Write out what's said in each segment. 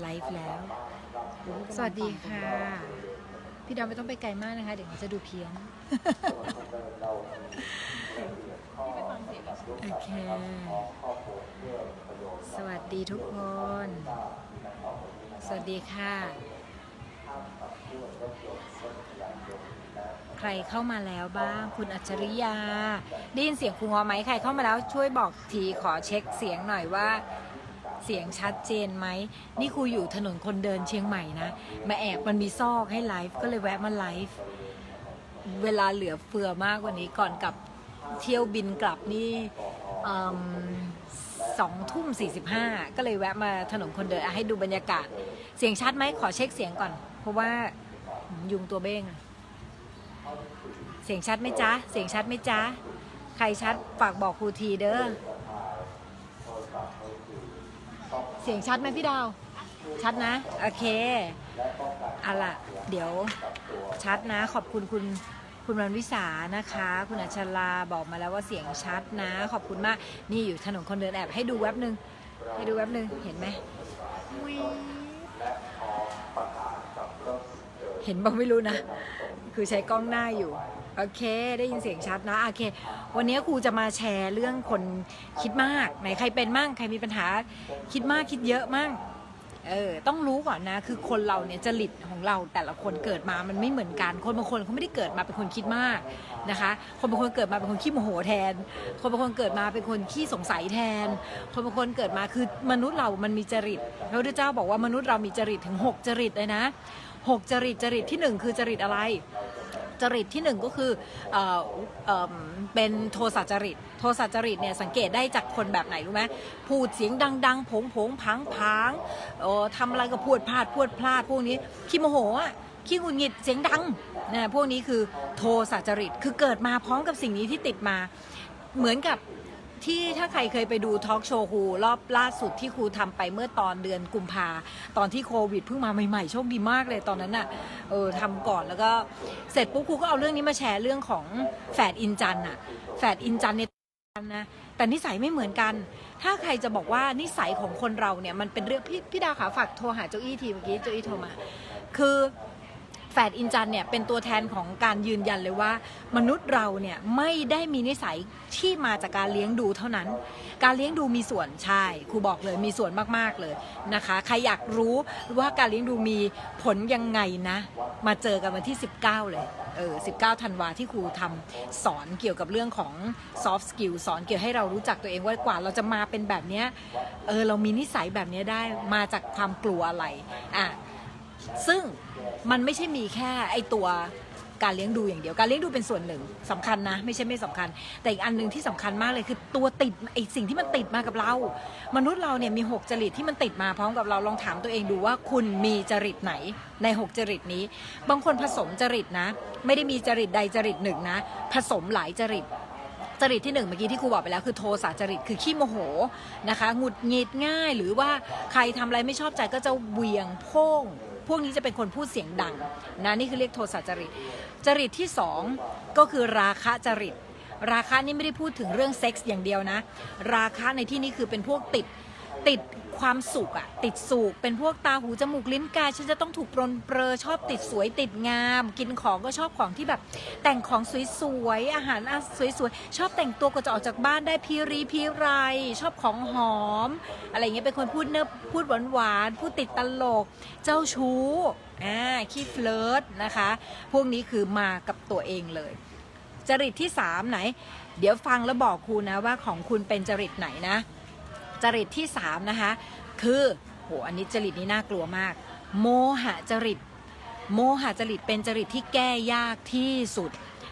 ไลฟ์แล้ว สวัสดีค่ะ พี่ดาวไม่ต้องไปไกลมากนะคะ เดี๋ยวมันจะดูเพี้ยนโอเค สวัสดีทุกคน สวัสดีค่ะ ใครเข้ามาแล้วบ้าง คุณอัจฉริยา ได้ยินเสียงครูงอไหมใครเข้ามาแล้วช่วยบอกทีขอเช็คเสียงหน่อยว่าเสียงชัดเจนไหม นี่ครูอยู่ถนนคนเดินเชียงใหม่นะ มาแอบมันมีซอกให้ไลฟ์ก็เลยแวะมาไลฟ์ เวลาเหลือเฟือมากกว่านี้ก่อนกลับเที่ยวบินกลับนี่สองทุ่มสี่สิบห้าก็เลยแวะมาถนนคนเดินให้ดูบรรยากาศ เสียงชัดไหมขอเช็คเสียงก่อน เพราะว่ายุงตัวเบ้ง เสียงชัดไหมจ๊ะ เสียงชัดไหมจ๊ะ ใครชัดฝากบอกครูทีเด้อ เสียงชัดไหมพี่ดาว ชัดนะ โอเคเอาล่ะ เดี๋ยวชัดนะ ขอบคุณคุณคุณวันวิสานะคะ คุณอัชลาบอกมาแล้วว่าเสียงชัดนะ ขอบคุณมาก นี่อยู่ถนนคนเดินแอบให้ดูแว็บหนึ่งให้ดูแว็บหนึ่งเห็นไหมวิเห็นบ้างไม่รู้นะ คือใช้กล้องหน้าอยู่ โอเค ได้ยินเสียงชัดนะ โอเค วันนี้ครูจะมาแชร์เรื่องคนคิดมาก ไหนใครเป็นมั่ง ใครมีปัญหาคิดมากคิดเยอะมั่ง เออ ต้องรู้ก่อนนะ คือคนเราเนี่ยจริตของเราแต่ละคนเกิดมา มันไม่เหมือนกัน คนบางคนเขาไม่ได้เกิดมาเป็นคนคิดมากนะคะ คนบางคนเกิดมาเป็นคนขี้โมโหแทน คนบางคนเกิดมาเป็นคนขี้สงสัยแทน คนบางคนเกิดมาคือมนุษย์เรามันมีจริต พระพุทธเจ้าบอกว่ามนุษย์เรามีจริตถึง 6 จริตเลยนะหกจริตจริตที่หนึ่งคือจริตอะไร จริตที่หนึ่งก็คือเอ่อเอ่อเป็นโทสะจริต โทสะจริตเนี่ยสังเกตได้จากคนแบบไหนรู้ไหมพูดเสียงดังๆผงผงพังพังโออทำอะไรก็พูดพลาดพูดพลาดพวกนี้ขี้โมโหอะขี้หงุดหงิดเสียงดังนะพวกนี้คือโทสะจริตคือเกิดมาพร้อมกับสิ่งนี้ที่ติดมาเหมือนกับ ที่ถ้าใครเคยไปดูทอล์กโชว์ครูรอบล่าสุดที่ครูทำไปเมื่อตอนเดือนกุมภาตอนที่โควิดเพิ่งมาใหม่ๆโชคดีมากเลยตอนนั้นน่ะเออทำก่อนแล้วก็เสร็จปุ๊บครูก็เอาเรื่องนี้มาแชร์เรื่องของแฝดอินจันน่ะแฝดอินจันเนี่ยนะแต่นิสัยไม่เหมือนกัน ถ้าใครจะบอกว่านิสัยของคนเราเนี่ยมันเป็นเรื่องพี่พี่ดาวขาฝากโทรหาเจ้าอี้ทีเมื่อกี้เจ้าอี้โทรมา คือ แฝดอินจันเนี่ยเป็นตัวแทนของการยืนยันเลยว่า มนุษย์เราเนี่ยไม่ได้มีนิสัยที่มาจากการเลี้ยงดูเท่านั้น การเลี้ยงดูมีส่วนใช่ครูบอกเลยมีส่วนมากๆเลยนะคะ ใครอยากรู้ว่าการเลี้ยงดูมีผลยังไงนะ มาเจอกันวันที่ 19 เลยเออ19ธันวาที่ครูทำสอนเกี่ยวกับเรื่องของ soft skill สอนเกี่ยวให้เรารู้จักตัวเองว่ากว่าเราจะมาเป็นแบบเนี้ยเออเรามีนิสัยแบบเนี้ยได้มาจากความกลัวอะไรอะ ซึ่งมันไม่ใช่มีแค่ไอตัวการเลี้ยงดูอย่างเดียว การเลี้ยงดูเป็นส่วนหนึ่งสำคัญนะ ไม่ใช่ไม่สำคัญ แต่อีกอันหนึ่งที่สำคัญมากเลยคือตัวติดไอสิ่งที่มันติดมากับเรา มนุษย์เราเนี่ยมี 6 จริตที่มันติดมาพร้อมกับเราลองถามตัวเองดูว่าคุณมีจริตไหนใน 6 จริตนี้ บางคนผสมจริตนะ ไม่ได้มีจริตใดจริตหนึ่งนะ ผสมหลายจริตจริตที่หนึ่งเมื่อกี้ที่ครูบอกไปแล้วคือโทสะจริตคือขี้โมโหนะคะหงุดหงิดง่าย หรือว่าใครทำอะไรไม่ชอบใจก็จะเวียงโพ่ง พวกนี้จะเป็นคนพูดเสียงดังนะนี่คือเรียกโทสะจริต จริตที่สองก็คือราคะจริต ราคะนี่ไม่ได้พูดถึงเรื่องเซ็กส์อย่างเดียวนะ ราคะในที่นี้คือเป็นพวกติด ติดความสุขอะติดสุขเป็นพวกตาหูจมูกลิ้นกายฉันจะต้องถูกปรนเปรอชอบติดสวยติดงาม กินของก็ชอบของที่แบบ แต่งของสวยๆอาหารอะสวยๆชอบแต่งตัวก็จะออกจากบ้านได้พีรีพีไร ชอบของหอม อะไรเงี้ยเป็นคนพูดเนิบพูดหวานๆพูดติดตลก เจ้าชู้อ่าขี้เฟลิร์ตนะคะ พวกนี้คือมากับตัวเองเลย จริตที่สามไหน เดี๋ยวฟังแล้วบอกครูนะว่าของคุณเป็นจริตไหนนะ จริตที่สามนะคะ คือโหอันนี้จริตนี้น่ากลัวมาก โมหะจริต โมหะจริตเป็นจริตที่แก้ยากที่สุด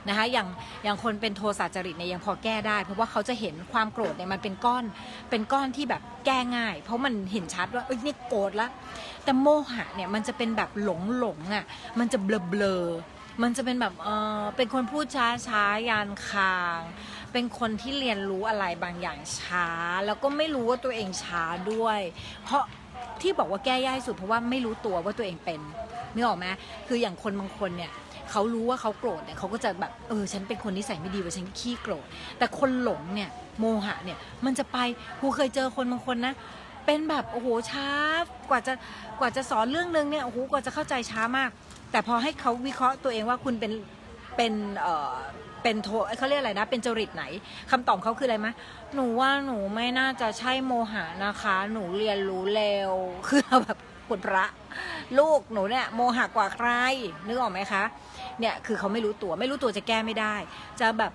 นะคะอย่างอย่างคนเป็นโทสะจริตเนี่ยยังพอแก้ได้ เพราะว่าเขาจะเห็นความโกรธเนี่ยมันเป็นก้อนเป็นก้อนที่แบบแก้ง่าย เพราะมันเห็นชัดว่าเอ้ยนี่โกรธละแต่โมหะเนี่ยมันจะเป็นแบบหลงหลงอะมันจะเบลอเบลอ มันจะเป็นแบบเออเป็นคนพูดช้าช้ายานคาง เป็นคนที่เรียนรู้อะไรบางอย่างช้า แล้วก็ไม่รู้ว่าตัวเองช้าด้วย เพราะที่บอกว่าแก้ยากที่สุดเพราะว่าไม่รู้ตัวว่าตัวเองเป็นนึกออกไหมคืออย่างคนบางคนเนี่ยเขารู้ว่าเขาโกรธเนี่ยเขาก็จะแบบเออฉันเป็นคนนิสัยไม่ดีว่าฉันขี้โกรธแต่คนหลงเนี่ยโมหะเนี่ยมันจะไปครูเคยเจอคนบางคนนะ เป็นแบบโอ้โหช้ากว่าจะกว่าจะสอนเรื่องนึงเนี่ยโอ้โหกว่าจะเข้าใจช้ามาก แต่พอให้เขาวิเคราะห์ตัวเองว่าคุณเป็นเป็นเอ่อเป็นโทเขาเรียกอะไรนะ เป็นจริตไหนคำตอบเขาคืออะไรมะหนูว่าหนูไม่น่าจะใช่โมหะนะคะ หนูเรียนรู้เร็วคือเราแบบคุณพระ ลูกหนูเนี่ยโมหะกว่าใครนึกออกไหมคะเนี่ยคือเขาไม่รู้ตัวไม่รู้ตัวจะแก้ไม่ได้ จะแบบ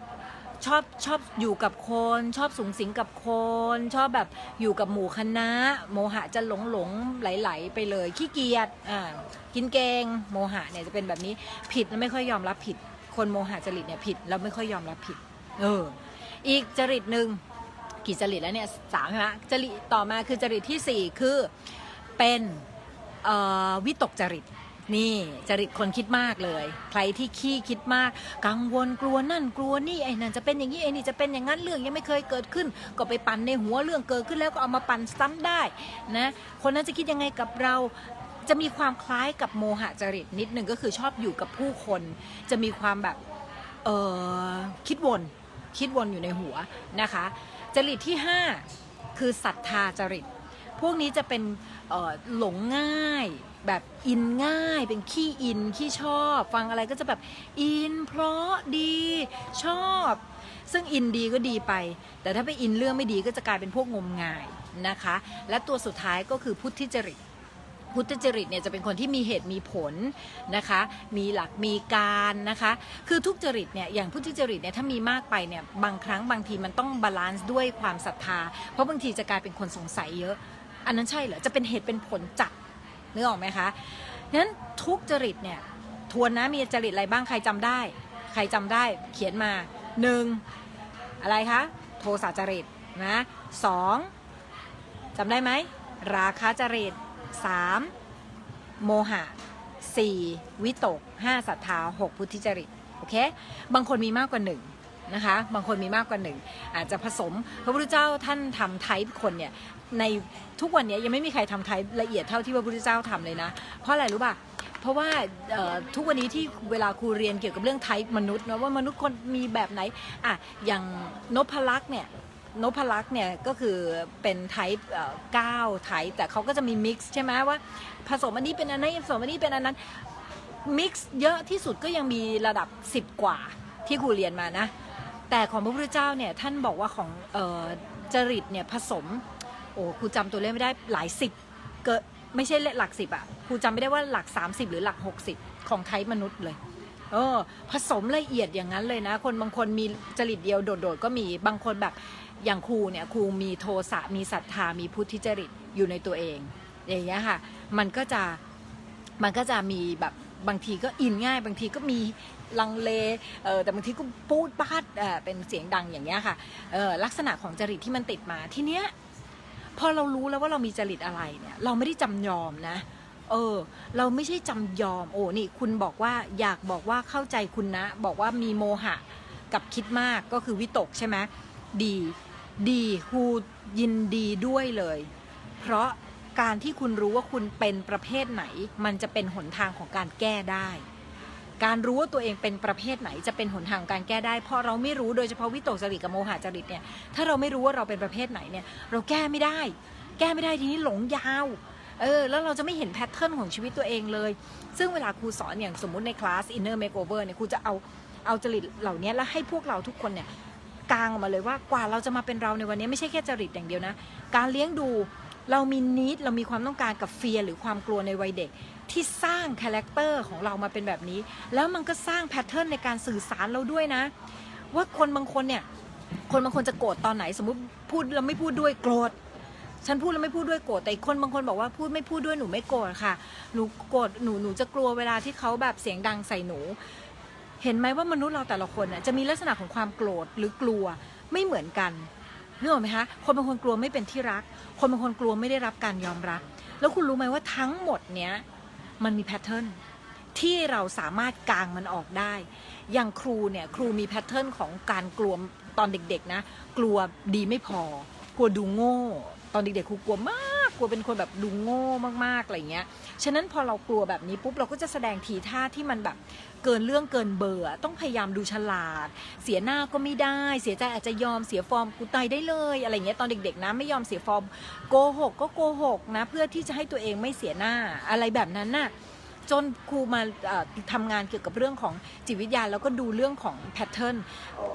ชอบชอบอยู่กับคน ชอบสูงสิงกับคน ชอบแบบอยู่กับหมู่คณะ โมหะจะหลงหลงไหลไหลๆไปเลยขี้เกียจอ่ากินเกงโมหะเนี่ยจะเป็นแบบนี้ผิดแล้วไม่ค่อยยอมรับผิด คนโมหะจริตเนี่ยผิดแล้วไม่ค่อยยอมรับผิด เออ อีกจริตหนึ่งกี่จริตแล้วเนี่ยสามใช่ไหมจริตต่อมาคือจริตที่สี่คือเป็นวิตกจริต นี่จริตคนคิดมากเลย ใครที่ขี้คิดมาก กังวลกลัวนั่นกลัวนี่ไอ้นั่นจะเป็นอย่างนี้ไอ้นี่จะเป็นอย่างนั้นเรื่องยังไม่เคยเกิดขึ้น ก็ไปปั่นในหัวเรื่องเกิดขึ้นแล้วก็เอามาปั่นซ้ำได้นะคนนั้นจะคิดยังไงกับเราจะมีความคล้ายกับโมหะจริตนิดหนึ่งก็คือชอบอยู่กับผู้คน จะมีความแบบเออคิดวนคิดวนอยู่ในหัวนะคะ จริตที่ 5 คือศรัทธาจริต พวกนี้จะเป็นหลงง่าย แบบอินง่ายเป็นขี้อินขี้ชอบ ฟังอะไรก็จะแบบอินเพราะดีชอบ ซึ่งอินดีก็ดีไป แต่ถ้าไปอินเรื่องไม่ดีก็จะกลายเป็นพวกงมงายนะคะ และตัวสุดท้ายก็คือพุทธิจริตพุทธจริตเนี่ยจะเป็นคนที่มีเหตุมีผลนะคะ มีหลักมีการนะคะ คือทุกจริตเนี่ยอย่างพุทธจริตเนี่ยถ้ามีมากไปเนี่ยบางครั้งบางทีมันต้องบาลานซ์ด้วยความศรัทธา เพราะบางทีจะกลายเป็นคนสงสัยเยอะ อันนั้นใช่เหรอ จะเป็นเหตุเป็นผลจัด นึกออกไหมคะนั้นทุกจริตเนี่ยทวนนะมีจริตอะไรบ้างใครจำได้ ใครจำได้เขียนมาหนึ่งอะไรคะโทสะจริตนะสองจำได้ไหมราคะจริตสามโมหะสี่วิตกห้าศรัทธาหกพุทธิจริตโอเคบางคนมีมากกว่าหนึ่ง นะคะ บางคนมีมากกว่าหนึ่งอาจจะผสม พระพุทธเจ้าท่านทำไทป์คนเนี่ยในทุกวันนี้ยังไม่มีใครทำไทป์ละเอียดเท่าที่พระพุทธเจ้าทำเลยนะ เพราะอะไรรู้ป่ะเพราะว่าทุกวันนี้ที่เวลาครูเรียนเกี่ยวกับเรื่องไทป์มนุษย์นะว่ามนุษย์คนมีแบบไหนอะอย่างนพลักษ์เนี่ยนพลักษ์เนี่ยก็คือเป็นไทป์เก้าไทป์แต่เขาก็จะมีมิกซ์ใช่ไหมว่า ผสมอันนี้เป็นอันนั้นผสมอันนี้เป็นอันนั้นมิกซ์เยอะที่สุดก็ยังมีระดับ 10 กว่าที่ครูเรียนมานะ แต่ของพระพุทธเจ้าเนี่ยท่านบอกว่าของเออจริตเนี่ยผสม โอ้ครูจำตัวเลขไม่ได้หลายสิบเกิดไม่ใช่หลักสิบอะครูจำไม่ได้ว่าหลัก 30 หรือหลัก 60 ของไทยมนุษย์เลย เออ ผสมละเอียดอย่างนั้นเลยนะ คนบางคนมีจริตเดียวโดดๆก็มีบางคนแบบอย่างครูเนี่ยครูมีโทสะมีศรัทธามีพุทธิจริตอยู่ในตัวเองอย่างเงี้ยค่ะ มันก็จะมันก็จะมีแบบ บางทีก็อินง่าย บางทีก็มีลังเลเออแต่บางทีก็ปูดปาดเออเป็นเสียงดังอย่างเงี้ยค่ะเออลักษณะของจริตที่มันติดมาทีเนี้ยพอเรารู้แล้วว่าเรามีจริตอะไรเนี่ยเราไม่ได้จำยอมนะเออเราไม่ใช่จำยอมโอ้นี่คุณบอกว่าอยากบอกว่าเข้าใจคุณนะ บอกว่ามีโมหะกับคิดมากก็คือวิตกใช่ไหมดีดีครูยินดีด้วยเลย เพราะ การที่คุณรู้ว่าคุณเป็นประเภทไหน มันจะเป็นหนทางของการแก้ได้ การรู้ว่าตัวเองเป็นประเภทไหนจะเป็นหนทางการแก้ได้ เพราะเราไม่รู้โดยเฉพาะวิตกจริตกับโมหะจริตเนี่ยถ้าเราไม่รู้ว่าเราเป็นประเภทไหนเนี่ยเราแก้ไม่ได้ แก้ไม่ได้ทีนี้หลงยาวเออแล้วเราจะไม่เห็นแพทเทิร์นของชีวิตตัวเองเลย ซึ่งเวลาครูสอนอย่างสมมุติในคลาส inner makeover เนี่ยครูจะเอาเอาจริตเหล่านี้แล้วให้พวกเราทุกคนเนี่ยกางออกมาเลยว่ากว่าเราจะมาเป็นเราในวันนี้ไม่ใช่แค่จริตอย่างเดียวนะ การเลี้ยงดู เรามีนิดเรามีความต้องการกับเฟียหรือความกลัวในวัยเด็ก ที่สร้างคาแรคเตอร์ของเรามาเป็นแบบนี้ แล้วมันก็สร้างแพทเทิร์นในการสื่อสารเราด้วยนะ ว่าคนบางคนเนี่ย คนบางคนจะโกรธตอนไหน สมมติพูดแล้วไม่พูดด้วยโกรธฉันพูดแล้วไม่พูดด้วยโกรธแต่อีกคนบางคนบอกว่าพูดไม่พูดด้วยหนูไม่โกรธค่ะหนูโกรธหนูหนูจะกลัวเวลาที่เขาแบบเสียงดังใส่หนู เห็นไหมว่ามนุษย์เราแต่ละคนน่ะจะมีลักษณะของความโกรธหรือกลัวไม่เหมือนกัน นึกออกไหมคะคนบางคนกลัวไม่เป็นที่รัก คนบางคนกลัวไม่ได้รับการยอมรับ แล้วคุณรู้ไหมว่าทั้งหมดเนี้ยมันมีแพทเทิร์นที่เราสามารถกางมันออกได้ อย่างครูเนี่ยครูมีแพทเทิร์นของการกลัวตอนเด็กๆนะ กลัวดีไม่พอกลัวดูโง่ ตอนเด็กๆครูกลัวมาก กลัวเป็นคนแบบดูโง่มากๆอะไรเงี้ย ฉะนั้นพอเรากลัวแบบนี้ปุ๊บเราก็จะแสดงทีท่าที่มันแบบเกินเรื่องเกินเบอร์อต้องพยายามดูฉลาด เสียหน้าก็ไม่ได้ เสียใจอาจจะยอมเสียฟอร์มกูตายได้เลยอะไรเงี้ยตอนเด็กๆนะไม่ยอมเสียฟอร์มโกหกก็โกหกนะเพื่อที่จะให้ตัวเองไม่เสียหน้าอะไรแบบนั้นน่ะ จนครูมาทำงานเกี่ยวกับเรื่องของจิตวิทยาแล้วก็ดูเรื่องของแพทเทิร์น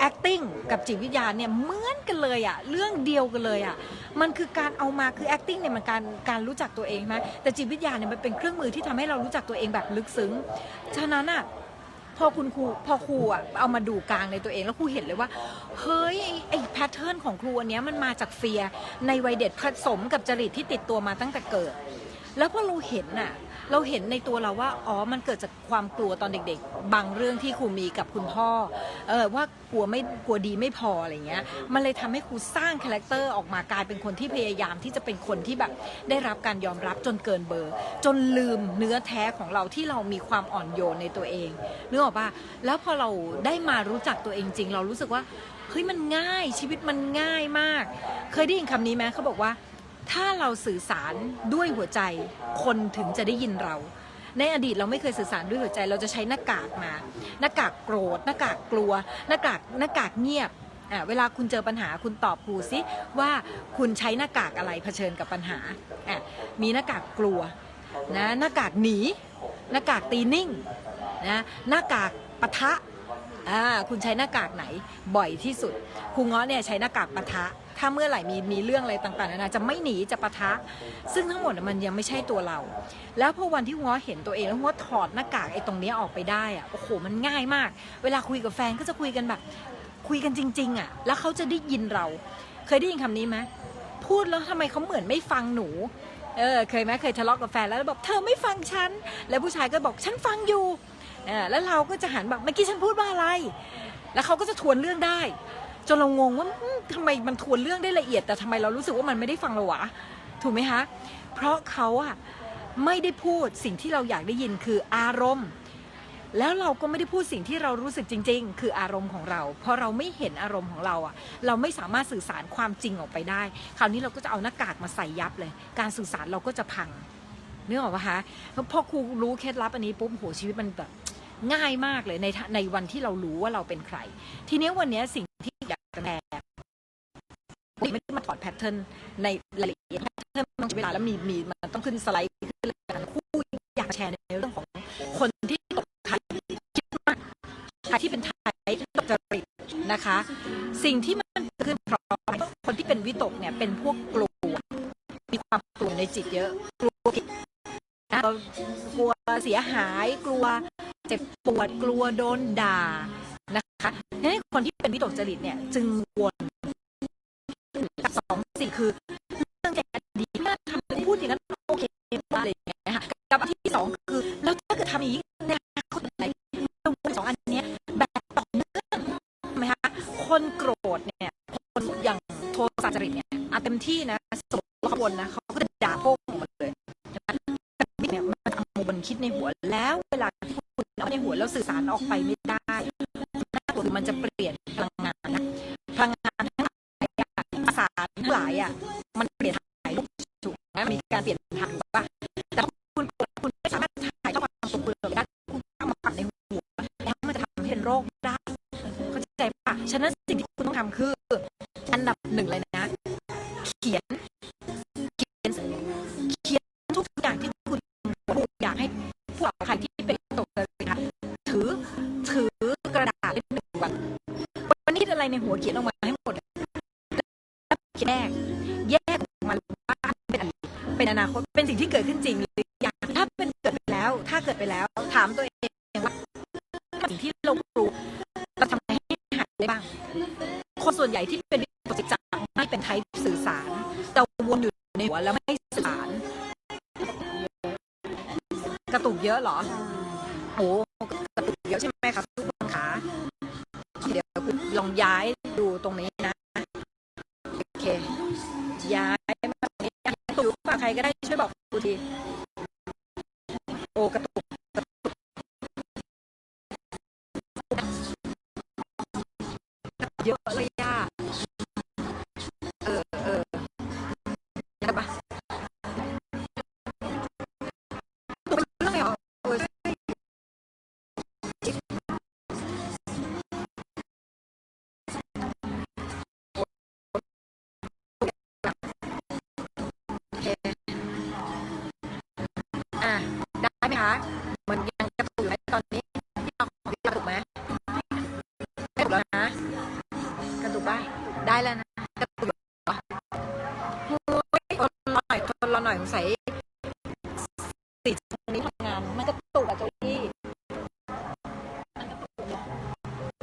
acting กับจิตวิทยาเนี่ยเหมือนกันเลยอะเรื่องเดียวกันเลยอะมันคือการเอามาคือ acting เนี่ยมันการการรู้จักตัวเองไหมแต่จิตวิทยาเนี่ยมันเป็นเครื่องมือที่ทำให้เรารู้จักตัวเองแบบลึกซึ้งฉะนั้นอะพอคุณครูพอครูอะเอามาดูกลางในตัวเองแล้วครูเห็นเลยว่า เฮ้ยไอ้แพทเทิร์นของครูอันเนี้ยมันมาจากเฟียในวัยเด็กผสมกับจริตที่ติดตัวมาตั้งแต่เกิด แล้วพอเราเห็นน่ะ เราเห็นในตัวเราว่า อ๋อ มันเกิดจากความกลัวตอนเด็กๆ บางเรื่องที่ครูมีกับคุณพ่อ เออว่ากลัวไม่กลัวดีไม่พออะไรเงี้ย มันเลยทำให้ครูสร้างคาแรคเตอร์ออกมากลายเป็นคนที่พยายามที่จะเป็นคนที่แบบได้รับการยอมรับจนเกินเบอร์ จนลืมเนื้อแท้ของเราที่เรามีความอ่อนโยนในตัวเองนึกออกปะแล้วพอเราได้มารู้จักตัวเองจริง เรารู้สึกว่าเฮ้ยมันง่ายชีวิตมันง่ายมาก เคยได้ยินคำนี้ไหมเขาบอกว่า ถ้าเราสื่อสารด้วยหัวใจคนถึงจะได้ยินเรา ในอดีตเราไม่เคยสื่อสารด้วยหัวใจ เราจะใช้หน้ากากมา หน้ากากโกรธ หน้ากากกลัว หน้ากากหน้ากากเงียบอะเวลาคุณเจอปัญหาคุณตอบครูสิว่าคุณใช้หน้ากากอะไรเผชิญกับปัญหาอะมีหน้ากากกลัวนะหน้ากากหนี หน้ากากตีนิ่งนะหน้ากากปะทะอ่าคุณใช้หน้ากากไหนบ่อยที่สุดครูเงาะเนี่ยใช้หน้ากากปะทะ ถ้าเมื่อไหร่มีมีเรื่องอะไรต่างๆนานาจะไม่หนีจะปะทะ ซึ่งทั้งหมดน่ะมันยังไม่ใช่ตัวเรา แล้วพอวันที่หัวเห็นตัวเองแล้วหัวถอดหน้ากากไอ้ตรงเนี้ยออกไปได้อะโอ้โหมันง่ายมาก เวลาคุยกับแฟนก็จะคุยกันแบบ คุยกันจริง ๆอะแล้วเขาจะได้ยินเรา เคยได้ยินคำนี้ไหมพูดแล้วทำไมเขาเหมือนไม่ฟังหนูเออเคยไหมเคยทะเลาะกับแฟนแล้วบอกเธอไม่ฟังฉัน แล้วผู้ชายก็บอกฉันฟังอยู่แล้วเราก็จะหันแบบเมื่อกี้ฉันพูดว่าอะไร แล้วเขาก็จะทวนเรื่องได้ จนเรางงว่าทำไมมันทวนเรื่องได้ละเอียด แต่ทำไมเรารู้สึกว่ามันไม่ได้ฟังเราวะถูกไหมคะเพราะเขาอะไม่ได้พูดสิ่งที่เราอยากได้ยินคืออารมณ์ แล้วเราก็ไม่ได้พูดสิ่งที่เรารู้สึกจริง ๆ คืออารมณ์ของเราเพอเราไม่เห็นอารมณ์ของเราอะเราไม่สามารถสื่อสารความจริงออกไปได้ คราวนี้เราก็จะเอาหน้ากากมาใส่ยับเลย การสื่อสารเราก็จะพังนึกออกปะคะพอครูรู้เคล็ดลับอันนี้ปุ๊บโหชีวิตมันแบบง่ายมากเลยในในวันที่เรารู้ว่าเราเป็นใคร ทีนี้วันนี้สิ่ง กจะแชร์ไม่ได้มาถอดแพทเทิร์นในรายละเอียดแพทเทิร์นต้องใช้เวลาแล้วมีมีมันต้องขึ้นสไลด์ขึ้นเลยนคู่อยากแชร์ในเรื่องของคนที่ตกไทยคิดมากไทยที่เป็นไทยที่ตกจริตนะคะ สิ่งที่มันเกิดขึ้นเพราะคนที่เป็นวิตกเนี่ยเป็นพวกกลัวมีความกลัวในจิตเยอะกลัวผิดนะกลัวเสียหายกลัวเจ็บปวดกลัวโดนด่า นะคะดังนั้นคนที่เป็นวิตกจริตเนี่ยจึงวนกับสองสิ่งคือเรื่องแกดีมากทำพูดอย่างนั้นโอเคอะไรอย่างเงี้ยค่ะกับอันที่สองคือแล้วถ้าเกิดทำอย่างนี้ในอนาคตไหนเราวนสองอันเนี้ยแบบต่อเนื่องใช่ไหมคะคนโกรธเนี่ยคนอย่างโทสะจริตเนี่ยอาเต็มที่นะสมมติว่าเขาวนนะเขาก็จะด่าโป้งออกมาเลยใช่ไหมเนี่ยมันเอามาบนคิดในหัวแล้วเวลาที่คุณเอาในหัวแล้วสื่อสารออกไปไม่ได้ มันจะเปลี่ยนพลังงานนะพลังงานทั้งหลายอะภารทั้งหลายอะมันเปลี่ยนถ่ายรูปถูกไหมมีการเปลี่ยนทางถูกปะแต่คุณคุณไม่สามารถถ่ายทอดความทรงคุณออกไปได้คุณเอามาปักในหัวแล้วมันจะทำให้เป็นโรคได้เข้าใจปะฉะนั้นสิ่งที่คุณต้องทำคือ อันดับหนึ่งเลยนะ ไปแล้ว ถามตัวเองว่าสิ่งที่เรากลัวเราทำอะไรให้หายได้บ้าง คนส่วนใหญ่ที่เป็นวิกจิตจะไม่เป็นไทป์สื่อสารแต่วนอยู่ในหัวแล้วไม่สื่อสาร กระตุกเยอะเหรอโอ้กระตุกเยอะใช่ไหมครับทุกคนคะเดี๋ยวคุณลองย้ายดูตรงนี้นะโอเคย้ายมาตรงนี้ย้ายกระตุกอยู่ป่ะใครก็ได้ช่วยบอกกูที เยอะเลยย่าเออเออได้ปะได้ไหมคะมันยังจะอยู่ไหมตอนนี้ถูกไหมถูกแล้วนะ กระได้แล้วนะกระตุกเหรอโอ้ยทนราหน่อยทนเราหน่อยสงสัยติดตรงนี้ทำงานมันกระตุกอะโจลี่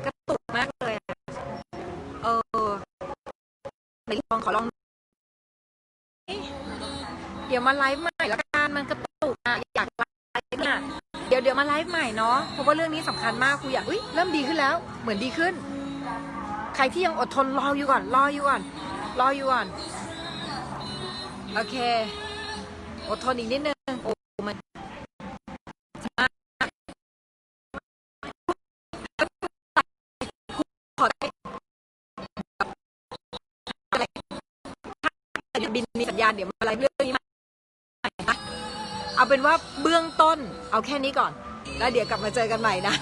กระตุกมากเลยอะเออไหนลองขอลองเดี๋ยวมาไลฟ์ใหม่แล้วกันมันกระตุกอะอยากไลฟ์เนี่ยเดี๋ยวเดี๋ยวมาไลฟ์ใหม่เนาะเพราะว่าเรื่องนี้สำคัญมากครูอยากอุ้ยเริ่มดีขึ้นแล้ว เหมือนดีขึ้น ใครที่ยังอดทนรออยู่ก่อน รออยู่ก่อน รออยู่ก่อน โอเค อดทนอีกนิดนึง โอ้มันขอได้อะไรถ้าบินมีสัญญาณเดี๋ยวมาไลฟ์เรื่องนี้ม่นะเอาเป็นว่าเบื้องต้น เอาแค่นี้ก่อน แล้วเดี๋ยวกลับมาเจอกันใหม่นะ